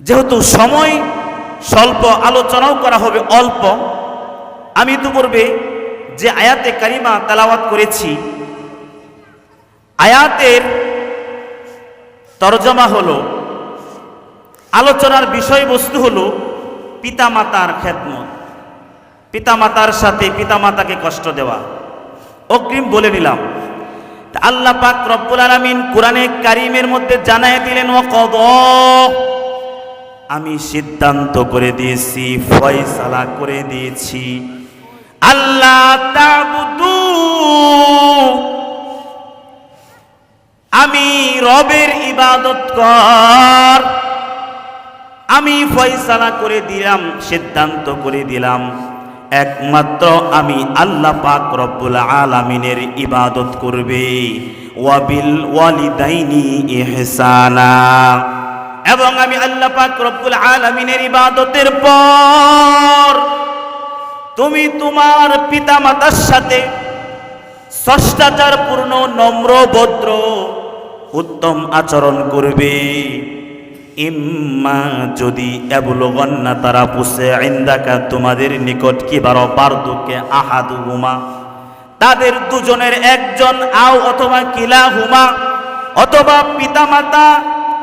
যেহেতু সময় স্বল্প, আলোচনাও করা হবে অল্প, আমি তো পূর্বে যে আয়াতে কারিমা তালাওয়াত করেছি, আয়াতের তরজমা হলো, আলোচনার বিষয়বস্তু হলো পিতামাতার খেদমত, পিতামাতার সাথে পিতামাতাকে কষ্ট দেওয়া। অগ্রিম বলে নিলাম আল্লাহ পাক রব্বুল আলামিন কোরআনে কারিমের মধ্যে জানায় দিলেন ও কদ আমি সিদ্ধান্ত করে দিয়েছি, ফয়সালা করে দিয়েছি। আল্লাহ আমি রবের ইবাদত কর। আমি ফয়সালা করে দিলাম, সিদ্ধান্ত করে দিলাম। একমাত্র আমি আল্লাহ পাক রব্বুল আলামিনের ইবাদত করবে। ওয়াবিল ওয়ালিদাইনি ইহসানা। এবং আমি আল্লাহ পাক রব্বুল আলামিনের ইবাদতের পর তুমি তোমার পিতামাতার সাথে ষষ্ঠাচার পূর্ণ নম্র, ভদ্র, উত্তম আচরণ করবে। ইম্মা যদি এবুলগন্না তারা পুষে আইন্দাকা তোমাদের নিকট কিবার পার্দুকে আহাদু হুমা তাদের দুজনের একজন আও অথবা কিলা হুমা অথবা পিতামাতা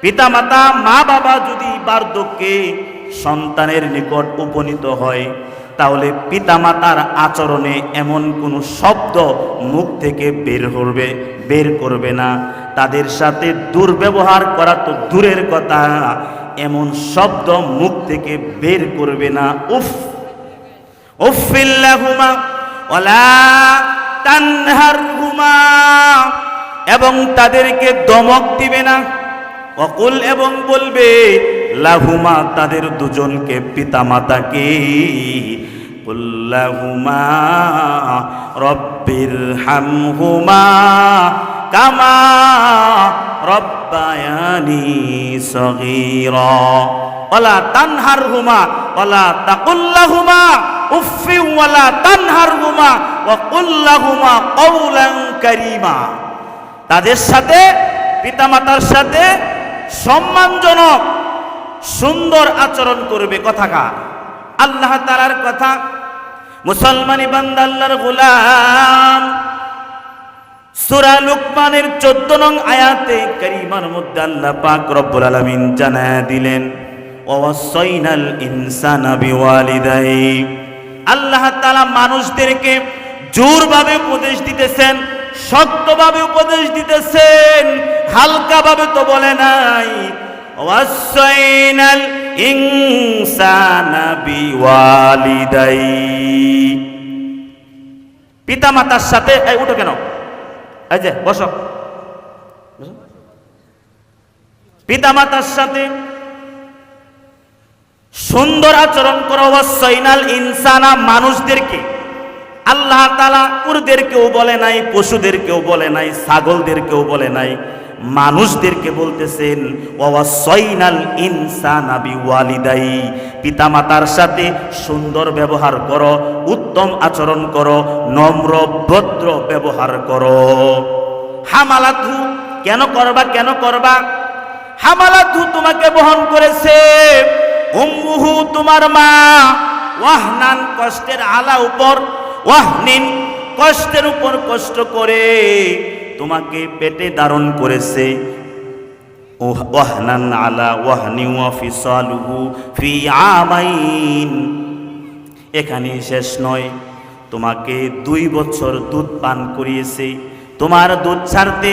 পিতামাতা মা বাবা যদি বার্ধক্যে সন্তানের নিকট উপনীত হয়, তাহলে পিতামাতার আচরণে এমন কোনো শব্দ মুখ থেকে বের করবে বের করবে না। তাদের সাথে দুর্ব্যবহার করা তো দূরের কথা, এমন শব্দ মুখ থেকে বের করবে না। উফ! উফিল্লাহুমা ওলা তানহারহুমা। এবং তাদেরকে দমক দিবে না। অকুল এবং বলবে, লাহুমা তাদের দুজনকে পিতামাতাকে। কুল্লাহুমা রব্বির হামহুমা কামা রব্বায়ানি সগীরা। ওলা তানহার হুমা ওলা তাকুল্লাহুমা উফি ওয়ালা তানহার হুমা ওয়া কুল্লাহুমা কওলান কারীমা। তাদের সাথে, পিতামাতার সাথে সম্মানজনক, সুন্দর আচরণ করবে কথাকার। আল্লাহ তালার কথা, মুসলমানি বান্দা আল্লাহর গোলাম। সুরা লুকমানের চোদ্দ নং আয়াতে করিমার মধ্যে আল্লাহ পাক রব্বুল আলামিন জানায় দিলেন ওয়াসাইনাল ইনসানা বিওয়ালিদাই আল্লাহ তাআলা মানুষদেরকে জোরভাবে উপদেশ দিতেছেন শক্তভাবে উপদেশ দিতেছেন, হালকাভাবে তো বলে নাই। ওয়াসাইনাল ইনসানা বিওয়ালিদাই পিতা মাতার সাথে, এই উঠো কেন? এই যে, বসো। পিতা মাতার সাথে সুন্দর আচরণ করো সৈনাল ইনসানা মানুষদেরকে। আল্লাহ তালা কুরদেরকেও বলে নাই, পশুদেরকেও বলে নাই, ছাগলদেরকেও বলে নাই, মানুষদেরকে বলতেছেন ওয়াসাইনাল ইনসানা বিওয়ালিদাই পিতামাতার সাথে সুন্দর ব্যবহার করো, উত্তম আচরণ করো, নম্র ভদ্র ব্যবহার করো। হামালাতু কেন করবা কেন করবা? হামালাতু তোমাকে বহন করেছে। উম্মুহু তোমার মা, ওয়াহনান কষ্টের আলা উপর ওয়াহনিন, কষ্টের উপর কষ্ট করে তোমাকে পেটে ধারণ করেছে। ওয়াহনান আলা ওয়াহনি ওয়া ফিসালুহু ফি আমাইন। এখানে শেষ নয়, তোমাকে দুই বছর দুধ পান করিয়েছে। তোমার দুধ ছাড়তে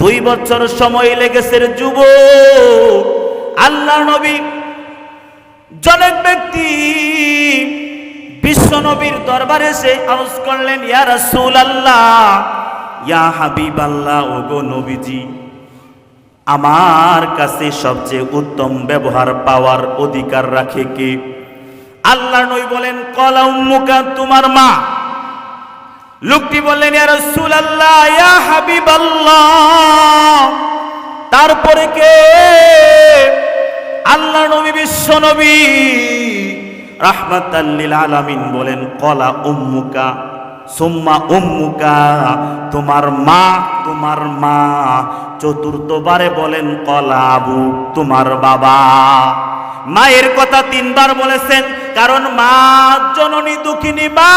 দুই বছর সময় লেগেছে যুব আল্লাহ নবী, জনক ব্যক্তি বিশ্ব নবীর দরবারে সে আরজ করলেন, ইয়া রাসূল আল্লাহ ইয়া হাবিব আল্লাহ ওগো নবীজি, আমার কাছে সবচেয়ে উত্তম ব্যবহার পাওয়ার অধিকার রাখে কে? আল্লাহ নই বলেন, কলা উম্মুকা, তোমার মা। লোকটি বললেন, ইয়া রাসূল আল্লাহ ইয়া হাবিবাল্লাহ। তারপরে কে? আল্লাহ নবী, বিশ্ব নবী। রাহমাতাল্লিল আলামিন বলেন, কলা উম্মুকা, সুম্মা উম্মুকা, তোমার মা তোমার মা। চতুর্থবারে বলেন, কলা আবু, তোমার বাবা। মায়ের কথা তিনবার বলেছেন, কারণ মা জননী দুঃখিনী মা।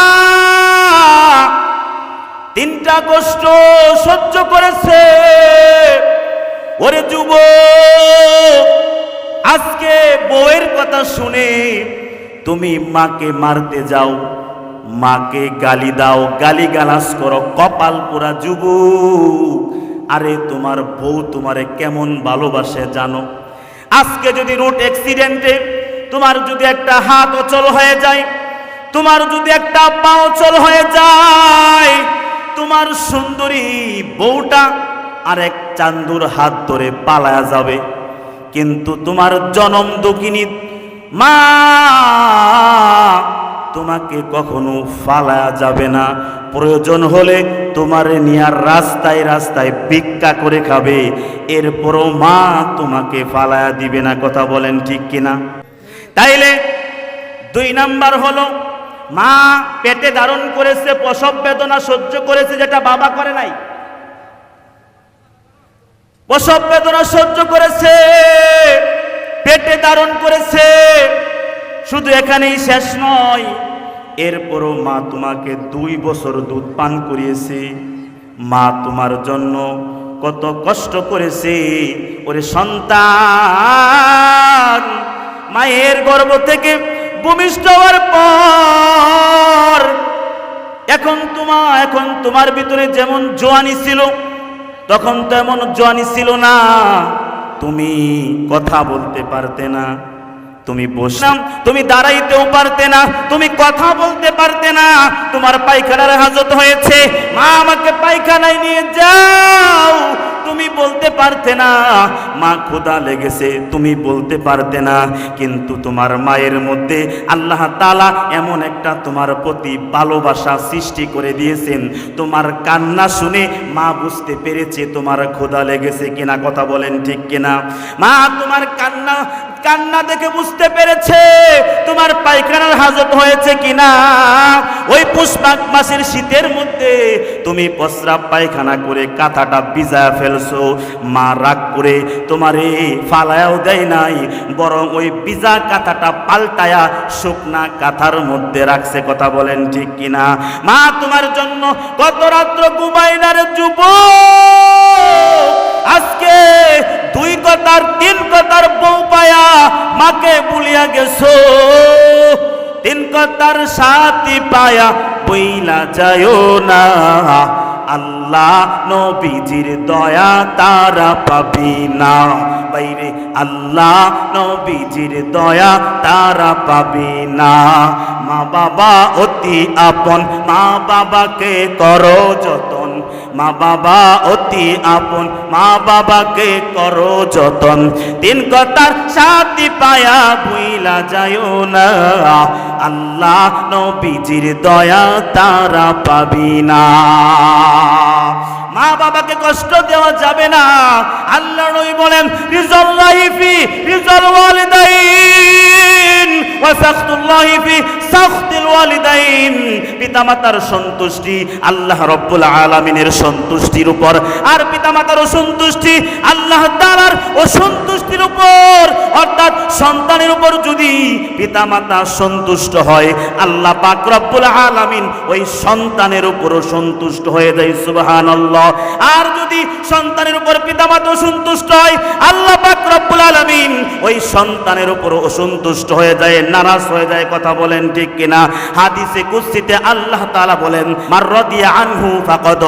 তিনটা কষ্ট সহ্য করেছে। ওরে যুব আজকে বউয়ের কথা শুনে তুমি মাকে মারতে যাও, মাকে গালি দাও গালি গালাস করো, কপাল পুরা যুব আরে তোমার বউ তোমারে কেমন ভালোবাসে জানো? আজকে যদি রোড অ্যাক্সিডেন্টে তোমার যদি একটা হাত অচল হয়ে যায়, তোমার যদি একটা পা অচল হয়ে যায়, তোমার সুন্দরী বউটা আর এক চান্দুর হাত ধরে পালায়া যাবে। কিন্তু তোমার জনম দুঃখিনী মা, তোমাকে কখনো ফালায়া যাবে না। প্রয়োজন হলে তোমারে নিয়ার রাস্তায় রাস্তায় ভিক্ষা করে খাবে। এরপরও মা তোমাকে ফালায়া দিবে না, কথা বলেন ঠিক কিনা? তাইলে দুই নাম্বার হলো, মা পেটে ধারণ করেছে, প্রসব বেদনা সহ্য করেছে, যেটা বাবা করে নাই। প্রসব বেদনা সহ্য করেছে। পেটে ধারণ করেছে। শুধু এখানেই শেষ নয়, এরপরও মা তোমাকে দুই বছর দুধ পান করিয়েছে। মা তোমার জন্য কত কষ্ট করেছে। ওরে সন্তান, মায়ের গর্ভ থেকে ভূমিষ্ঠ হওয়ার পর, এখন তোমা, এখন তোমার ভিতরে যেমন জোয়ানি ছিল, তখন তো এমন জোয়ানি ছিল না। তুমি কথা বলতে পারতে না তুমি বসলাম তুমি দাঁড়াইতেও পারতে না তুমি কথা বলতে পারতে না তোমার পায়খানার হাজত হয়েছে মা আমাকে পায়খানায় নিয়ে যাও। তুমি বলতে পারতে না। মা খোদা লেগেছে, তুমি বলতে পারতে না। কিন্তু তোমার মায়ের মধ্যে আল্লাহ তালা এমন একটা তোমার প্রতি ভালোবাসা সৃষ্টি করে দিয়েছেন। তোমার কান্না শুনে মা বুঝতে পেরেছে তোমার খোদা লেগেছে কিনা, কথা বলেন ঠিক কিনা। মা, তোমার কান্না কান্না দেখে বুঝতে পেরেছে তোমার পায়খানার হাজত হয়েছে কিনা? ওই পুষ্পাক মাসের শীতের মধ্যে তুমি প্রস্রাব পায়খানা করে কাঁথাটা ভিজায় ফেলছো। মা রাগ করে তোমার এই ফালায়াও দেয় নাই, বরং ওই ভিজা কাঁথাটা পাল্টায়া শুকনা কাঁথার মধ্যে রাখছে, কথা বলেন ঠিক কিনা? মা, তোমার জন্য কত রাত্র ঘুমাইনার যুব আজকে দুই কথার, তিন কথার বউ পায়া মাকে বুলিয়া গেছো। তিন কথার সাথী পায়া বইলা যায় না। আল্লাহ নবীজির দয়া তারা পাবি না। বাইরে, আল্লাহ নবীজির দয়া তারা পাবি না। মা বাবা অতি আপন, মা বাবাকে করো যতন। মা বাবা অতি আপন, মা বাবাকে করো যতন। তিন কথার সাথী পায়া বুইলা যায় না। আল্লাহ নবীজির দয়া তারা পাবি না। মা বাবাকে কষ্ট দেওয়া যাবে না। আল্লাহ নবী বলেন, রিজল লাইফি রিজল ওয়ালিদাইন, ওয়া সাখতুল্লাহি ফি পিতামাতার সন্তুষ্টি আল্লাহ রব্বুল আলামিনের সন্তুষ্টির উপর। আর পিতামাতার অসন্তুষ্টি আল্লাহ তাআলার অসন্তুষ্টির উপর। অর্থাৎ সন্তানের উপর যদি পিতামাতা সন্তুষ্ট হয়, আল্লাহ পাক রব্বুল আলামিন ওই সন্তানের উপরও সন্তুষ্ট হয়ে যায়, সুবহানাল্লাহ। আর যদি সন্তানের উপর পিতামাতা অসন্তুষ্ট হয়, আল্লাহ পাক রব্বুল আলামিন ওই সন্তানের উপর অসন্তুষ্ট হয়ে যায়, নারাজ হয়ে যায়, কথা বলেন ঠিক কিনা? হাদিসে কুস্তিতে আল্লাহ তাআলা বলেন মাররাদিয়া আনহু ফাকাদ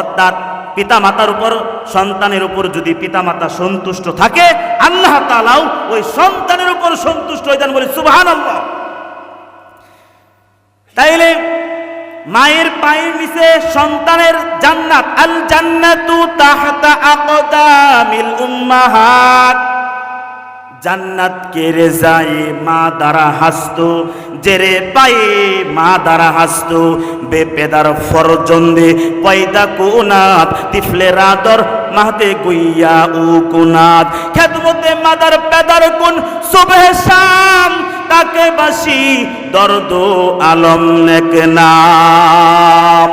অর্থাৎ পিতা মাতার উপর, সন্তানের উপর যদি পিতা মাতা সন্তুষ্ট থাকে, আল্লাহ তাআলাও ওই সন্তানের উপর সন্তুষ্ট হয়ে যান বলে, সুবহানাল্লাহ। তাইলে মায়ের পায়ের নিচে সন্তানের জান্নাত আল জান্নাতু তাহতা আকদামিল উম্মাহাত। জান্নাত কেড়ে যায় মা দ্বারা হাসত, জেরে পায়ে মা দ্বারা হাসত। বেপেদার ফরজন্দে পয়দা কুনাত, তিফলে রাদর মাহতে গুইয়া উ কুনাত। খেদমতে মাদার পেদার কুন সুবহ শাম, তাকে বাসি দর্দ আলম নেক নাম।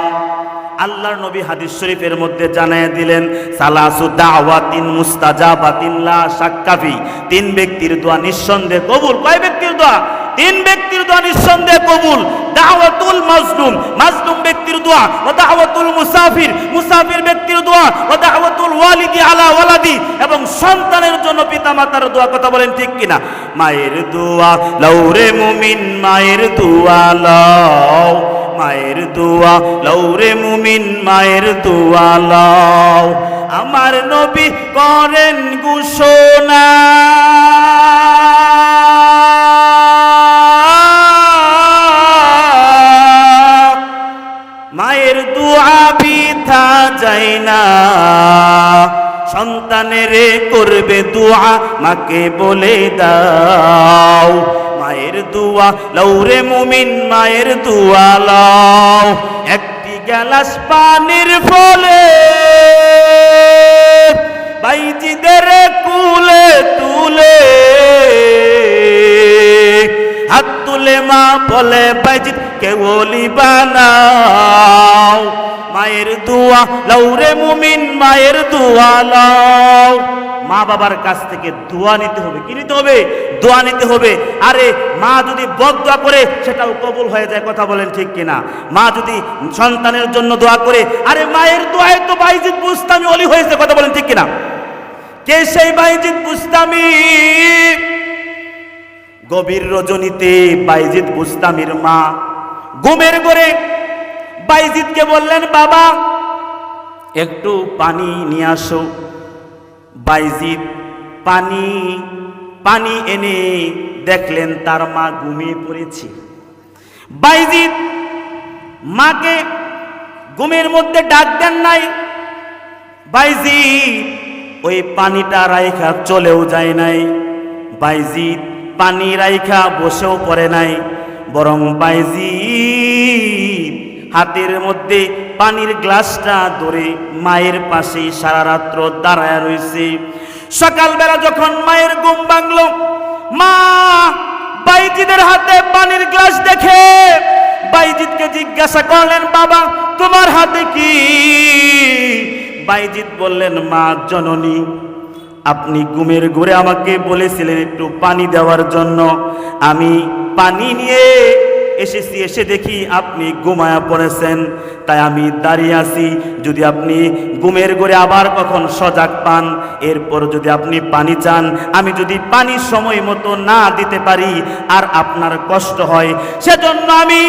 আল্লাহর নবী হাদিস শরীফের মধ্যে জানায় দিলেন, সালাসু দাওয়াতিন মুস্তাজাবাতিন লা শাক্কাফি তিন ব্যক্তির দোয়া নিঃসন্দেহে কবুল। কয় ব্যক্তির দোয়া? তিন ব্যক্তির দোয়া নিঃসন্দেহে কবুল। দাওয়াতুল মাজলুম। মাজলুম ব্যক্তির দোয়া ও দাওয়াতুল মুসাফির। মুসাফির ব্যক্তির দোয়া ও দাওয়াতুল ওয়ালিদি আলা ওয়ালাদি। এবং সন্তানের জন্য পিতামাতার দোয়া, কথা বলেন ঠিক কিনা? মায়ের দোয়া লৌরে মুমিন মায়ের দোয়া লও মায়ের দোয়া লৌরে মুমিন মায়ের দোয়া লও। আমার নবী করেন ঘোষণা। মায়ের দোয়া বিথা যায় না। সন্তানের করবে দোয়া, মাকে বলে দাও। মায়ের দোয়া লৌরে মুমিন, মায়ের দোয়া লাও। একটি গ্যালাস পানির ফলে বাইজিদের কুলে তুলে। হাত তুলে মা বলে বাইজিৎ কেবলি বানাও। মায়ের দোয়া লৌরে মুমিন, মায়ের দোয়া লও। মা বাবার কাছ থেকে দোয়া নিতে হবে। কি নিতে হবে? দোয়া নিতে হবে। আরে মা যদি বদ করে, সেটাও কবুল হয়ে যায়, কথা বলেন ঠিক কিনা? মা যদি সন্তানের জন্য দোয়া করে, আরে মায়ের দোয়ায় তো বাইজিৎ বুস্তামি অলি হয়েছে, কথা বলেন ঠিক কিনা? কে সেই বাইজিৎ বুস্তামি? গভীর রজনীতে বাইজিৎ বুস্তামির মা ঘুমের ঘরে বাইজিৎকে বললেন, বাবা, একটু পানি নিয়ে আসো। বাইজিৎ পানি পানি এনে দেখলেন তার মা ঘুমিয়ে পড়েছে। বাইজিৎ মাকে ঘুমের মধ্যে ডাক দেন নাই। বাইজিৎ ওই পানিটা রাইখা চলেও যায় নাই। বাইজিৎ পানি রাইখা বসেও পড়ে নাই। বরং বাইজিৎ হাতের মধ্যে পানির গ্লাসটা ধরে মায়ের পাশেই সারা রাত্র দাঁড়ায় রয়েছে। সকালবেলা যখন মায়ের ঘুম ভাঙলো, মা বাইজিদের হাতে পানির গ্লাস দেখে বাইজিৎকে জিজ্ঞাসা করলেন, বাবা, তোমার হাতে কি? বাইজিৎ বললেন, মা, জননী, আপনি ঘুমের ঘুরে আমাকে বলেছিলেন একটু পানি দেওয়ার জন্য। আমি পানি নিয়ে এসেছি, এসে দেখি আপনি ঘুমায়া পড়েছেন। তাই আমি দাঁড়িয়ে আছি। যদি আপনি ঘুমের ঘরে আবার কখন সজাগ পান, এরপর যদি আপনি পানি চান, আমি যদি পানি সময় মতো না দিতে পারি আর আপনার কষ্ট হয়, সেজন্য আমি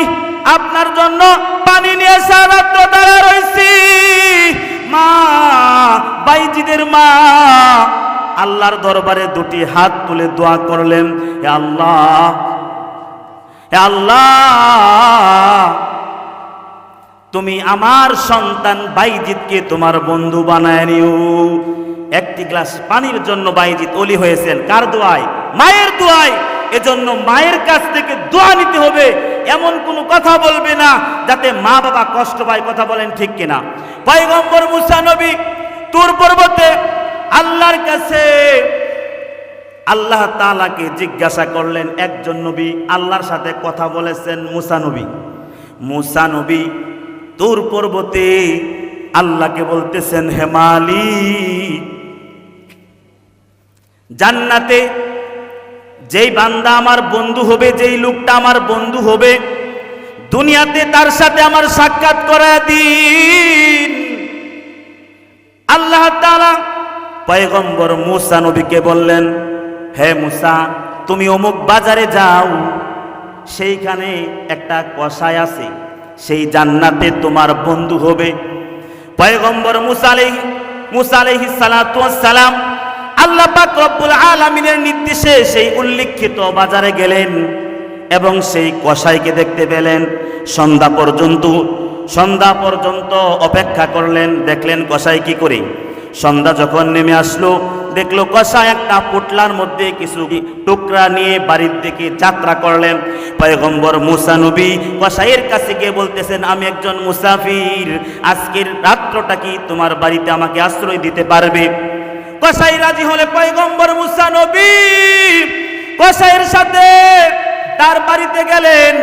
আপনার জন্য পানি নিয়ে সারাত্র দাঁড়া রয়েছি মা, বাইজিদের মা, আল্লাহর দরবারে দুটি হাত তুলে দোয়া করলেন আল্লাহ আল্লাহ, তুমি আমার সন্তান বাইজিৎকে তোমার বন্ধু বানায় নিও। একটি গ্লাস পানির জন্য বাইজিৎ অলি হয়েছেন। কার দোয়ায়? মায়ের দোয়ায়। এজন্য মায়ের কাছ থেকে দোয়া নিতে হবে। এমন কোনো কথা বলবে না যাতে মা বাবা কষ্ট পায় কথা বলেন ঠিক কিনা। পয়গম্বর মুসা নবী, তুর পর্বতে আল্লাহর কাছে আল্লাহ তালাকে জিজ্ঞাসা করলেন, একজন নবী আল্লাহর সাথে কথা বলেছেন মুসানবী মুসানবী মুসা নবী তুর পর্বতে আল্লাহকে বলতেছেন হেমালি জান্নাতে যেই বান্দা আমার বন্ধু হবে, যেই লোকটা আমার বন্ধু হবে, দুনিয়াতে তার সাথে আমার সাক্ষাৎ করা দিন। আল্লাহ তাআলা পয়গম্বর মুসা নবীকে বললেন হে মুসা, তুমি অমুক বাজারে যাও। সেইখানে একটা কষায় আছে, সেই জান্নাতে তোমার বন্ধু হবে। পয়গম্বর মুসা আলাইহি, মুসা আলাইহিস সালাম আল্লাহ পাক রব্বুল আলামিনের নির্দেশে সেই উল্লেখিত বাজারে গেলেন এবং সেই কসাইকে দেখতে পেলেন। সন্ধ্যা পর্যন্ত সন্ধ্যা পর্যন্ত অপেক্ষা করলেন, দেখলেন কসাই কি করে। সন্ধ্যা যখন নেমে আসলো দেখল কষাই একটা পুটলার মধ্যে কিছু টুকরা নিয়ে বাড়ির দিকে যাত্রা করলেন। পয়গম্বর মুসা নবী কসাইয়ের কাছে গিয়ে বলতেছেন, আমি একজন মুসাফির। আজকের রাত্রটা কি তোমার বাড়িতে আমাকে আশ্রয় দিতে পারবে? কসাই রাজি হলে পয়গম্বর মুসা নবী কসাইয়ের সাথে তার বাড়িতে গেলেন।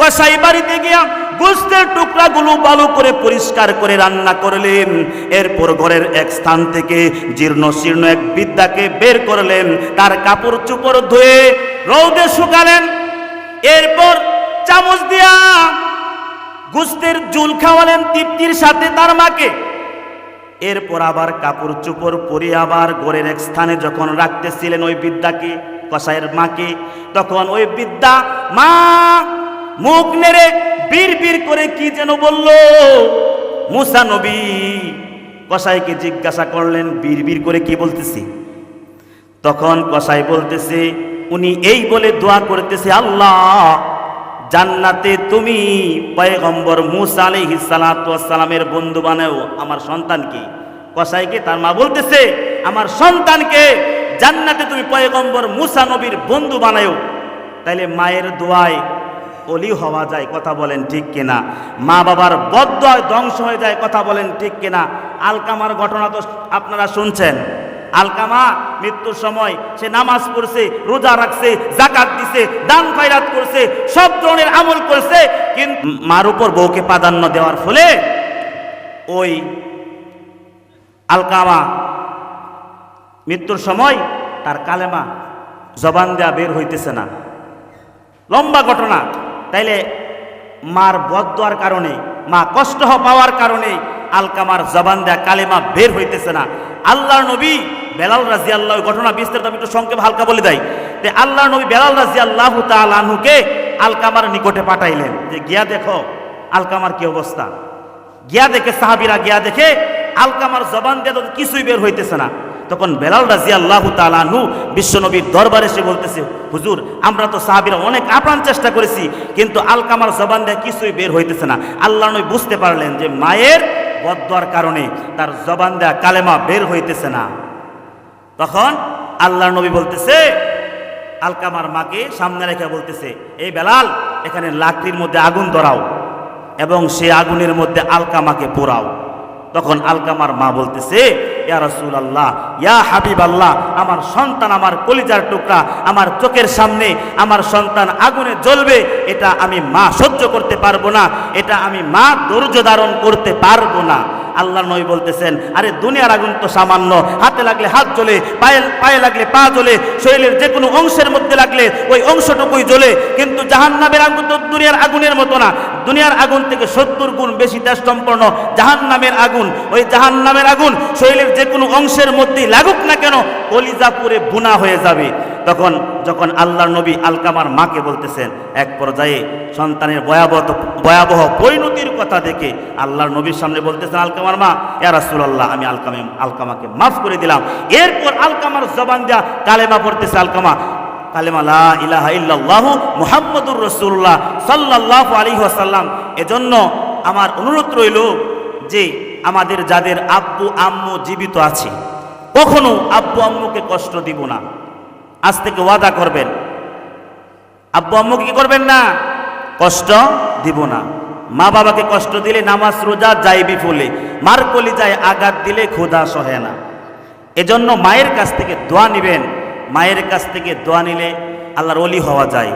কসাই বাড়িতে গিয়া গোস্তের টুকরাগুলো ভালো করে পরিষ্কার করে রান্না করলেন। এরপর ঘরের এক স্থান থেকে জীর্ণ শীর্ণ এক বিদ্যাকে বের করলেন। তার কাপড় চুপড় ধুয়ে রৌদে শুকালেন। এরপর চামচ দিয়া গুস্তের জুল খাওয়ালেন তৃপ্তির সাথে তার মাকে। এরপর আবার কাপড় চুপড় পরে আবার ঘরের এক স্থানে যখন রাখতেছিলেন ওই বিদ্যাকে কসাইয়ের মাকে, তখন ওই বিদ্যা মা মুখ নেড়ে বীর বীর করে কি যেন বলল? মুসা নবী, কসাইকে জিজ্ঞাসা করলেন, বীর বীর করে কি বলতেছি? তখন কসাই বলতেছে, উনি এই বলে দোয়া করতেছে, আল্লাহ, জান্নাতে তুমি পয়গম্বর মুসা আলাইহিস সালাতু ওয়াস সালামের বন্ধু বানাও আমার সন্তানকে। কসাইকে তার মা বলতেছে, আমার সন্তানকে জান্নাতে তুমি পয়গম্বর মুসা নবীর বন্ধু বানাও। তাইলে মায়ের দোয়ায় অলি হওয়া যায়, কথা বলেন ঠিক কিনা? মা বাবার বদ্ধয় ধ্বংস হয়ে যায়, কথা বলেন ঠিক কিনা? আলকামার ঘটনা তো আপনারা শুনছেন। আলকামা মৃত্যুর সময় সে নামাজ পড়ছে, রোজা রাখছে জাকাত দিছে, দান খয়রাত করছে, সব ধরনের আমল করছে কিন্তু মার উপর বউকে প্রাধান্য দেওয়ার ফলে ওই আলকামা মৃত্যুর সময় তার কালেমা জবান দেয়া বের হইতেছে না। লম্বা ঘটনা। তাইলে মার বদ দেওয়ার কারণে, মা কষ্ট পাওয়ার কারণে আলকামার জবান দেয়া কালেমা বের হইতেছে না। আল্লাহর নবী বেলাল রাজি আল্লাহ ঘটনা বিস্তারিত আমি একটু সংক্ষেপ হালকা বলে দেয় যে আল্লাহর নবী বেলাল রাজি আল্লাহ তালুকে আলকামার নিকটে পাঠাইলেন। যে গিয়া দেখো আলকামার কি অবস্থা। গিয়া দেখে সাহাবিরা গিয়া দেখে আলকামার জবান দিয়ে তো কিছুই বের হইতেছে না। তখন বেলাল রাজি আল্লাহ তালানহু বিশ্বনবীর দরবারে এসে বলতেছে, হুজুর, আমরা তো সাহাবিরা অনেক আপ্রাণ চেষ্টা করেছি, কিন্তু আলকামার জবান দিয়ে কিছুই বের হইতেছে না। আল্লাহ নবী বুঝতে পারলেন যে মায়ের বদ্বার কারণে তার জবান দেয়া কালেমা বের হইতেছে না। তখন আল্লাহ নবী বলতেছে আলকামার মাকে সামনে রেখে বলতেছে, এই বেলাল, এখানে লাকড়ির মধ্যে আগুন ধরাও এবং সে আগুনের মধ্যে আলকামাকে পোড়াও। তখন আলকামার মা বলতেছে রসুল আল্লাহ ইয়া হাবিব আল্লাহ আমার সন্তান আমার কলিজার টুকরা, আমার চোখের সামনে আমার সন্তান আগুনে জ্বলবে, এটা আমি মা সহ্য করতে পারব না, এটা আমি মা ধৈর্য ধারণ করতে পারব না। আল্লাহ নই বলতেছেন, আরে দুনিয়ার আগুন তো সামান্য, হাতে লাগলে হাত জ্বলে, পায়ে পায়ে লাগলে পা জ্বলে, শরীরের যে কোনো অংশের মধ্যে লাগলে ওই অংশটুকুই জ্বলে, কিন্তু জাহান্নামের আগুন তো দুনিয়ার আগুনের মতো না দুনিয়ার আগুন থেকে সত্তর গুণ বেশি তেজ সম্পন্ন জাহান্নামের আগুন। ওই জাহান্নামের আগুন শরীরের যে কোনো অংশের মধ্যেই লাগুক না কেন কলিজা পুরে বুনা হয়ে যাবে। তখন যখন আল্লাহর নবী আলকামার মাকে বলতেছেন, এক পর্যায়ে সন্তানের ভয়াবহ ভয়াবহ পরিণতির কথা দেখে আল্লাহর নবীর সামনে বলতেছেন, আলকামার মা, ইয়া রাসূলুল্লাহ, আমি আলকামে আলকামাকে মাফ করে দিলাম। এরপর আলকামার জবান দেয়া কালেমা পড়তেছে, আলকামা কালেমা লা ইলাহা ইল্লাল্লাহু মুহাম্মাদুর রাসূলুল্লাহ সাল্লাল্লাহু আলাইহি ওয়াসাল্লাম। এজন্য আমার অনুরোধ রইল যে আমাদের যাদের আব্বু আম্মু জীবিত আছে, কখনো আব্বু আম্মুকে কষ্ট দিব না। আজ থেকে ওয়াদা করবেন। আব্বু আম্মুকে কি করবেন না? কষ্ট দিব না। মা বাবাকে কষ্ট দিলে নামাজ রোজা যাই বিফলে, মার কলি যায় আঘাত দিলে ক্ষুধা সহে না। এজন্য মায়ের কাছ থেকে দোয়া নিবেন। মায়ের কাছ থেকে দোয়া নিলে আল্লাহর অলি হওয়া যায়।